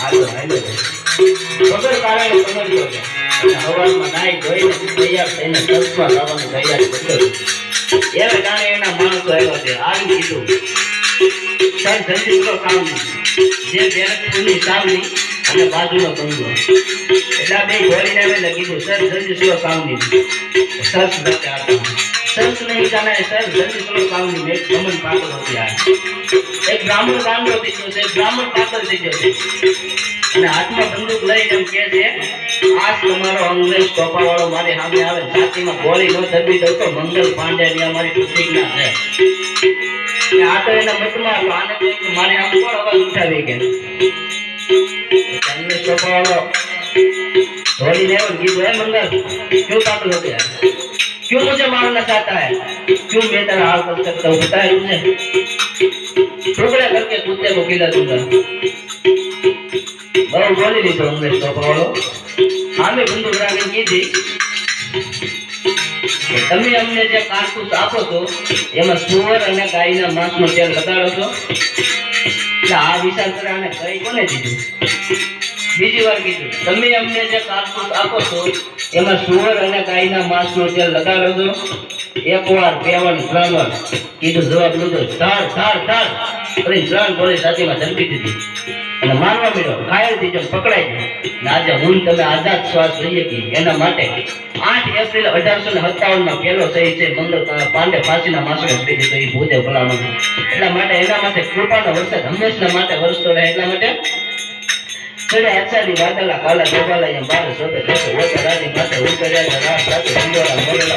હાલો વગર કારણે સમજ્યો છે. અને હવામાં નાઈ ધોઈને લાવવાનું તૈયારી કર્યો એવે એના માણસો આવ્યા છે. આવી કીધું. સર જલ્દી કરો જે બેરક ફૂલની સાવની અને બાજુનો બંગલો. એટલે બે ઘોડીને કીધું સર જલ્દી કરો કામની સર સુધરતા હતા સંત નહીં જાણે સર જલ્દી કરો કામ એક ગમન પાગલ હતી આ. એક બ્રાહ્મણ ગાંડો થઈ છે. બ્રાહ્મણ પાગલ થઈ ગયો છે. અને હાથમાં બંદૂક લઈને એમ કે છે આજ તમારો અંગ્રેજ ટોપા વાળો મારી સામે આવે. છાતીમાં ગોળી ન દબી તો મંગલ પાંડ્યા ની અમારી ટુકડીક ના છે ને આ તો એના મતમાં હતો. આને તો મારે આમ કોણ અવાજ ઉઠાવી કે? અંગ્રેજ ટોપા વાળો ધોરી ને કીધું, હે મંગલ, ક્યું તાતું નથી क्यों मुझे मारना चाहता है क्यों मैं तेरा हाल कर सकता हूँ बताया तुमने टुकड़े करके कुत्ते को खिला दूंगा બહુ બોલી દીધો અંગ્રેજ ટોપરાવાળો આમે બંદૂક કીધી. તમે અમને જે કારતૂસ આપો છો, એમાં સુવર અને ગાયના માંસનો તેલ લગાડો છો. એટલે આ આને કઈ કોને દીધું? બીજી વાર કીધું, તમે અમને જે કારતૂસ આપો છો, એમાં સુવર અને ગાયના માંસનો તેલ લગાડો છો. એક વાર બે કીધું, જવાબ લીધો. ધાર ધાર ધાર. કરી ત્રણ ગોળી સાથીમાં ધમકી દીધી. અને મારવા મળ્યો ઘાયલ થઈ જેમ પકડાઈ ગયો. અને આજે હું તમે આઝાદ શ્વાસ લઈએ કે એના માટે આઠ એપ્રિલ અઢારસો ને સત્તાવનમાં પહેલો સહી છે મંગળ પાંડે ફાંસીના માસડે ચડી દીધો એ ભૂદે ભલાનો એટલા માટે એના માટે કૃપાનો વરસાદ હંમેશા માટે વરસતો રહે. એટલા માટે ચડે વાદળા કાલા ગોપાલા એમ દેશે ઓછા રાજી માથે ઉતર્યા રાત સાથે મોરેલા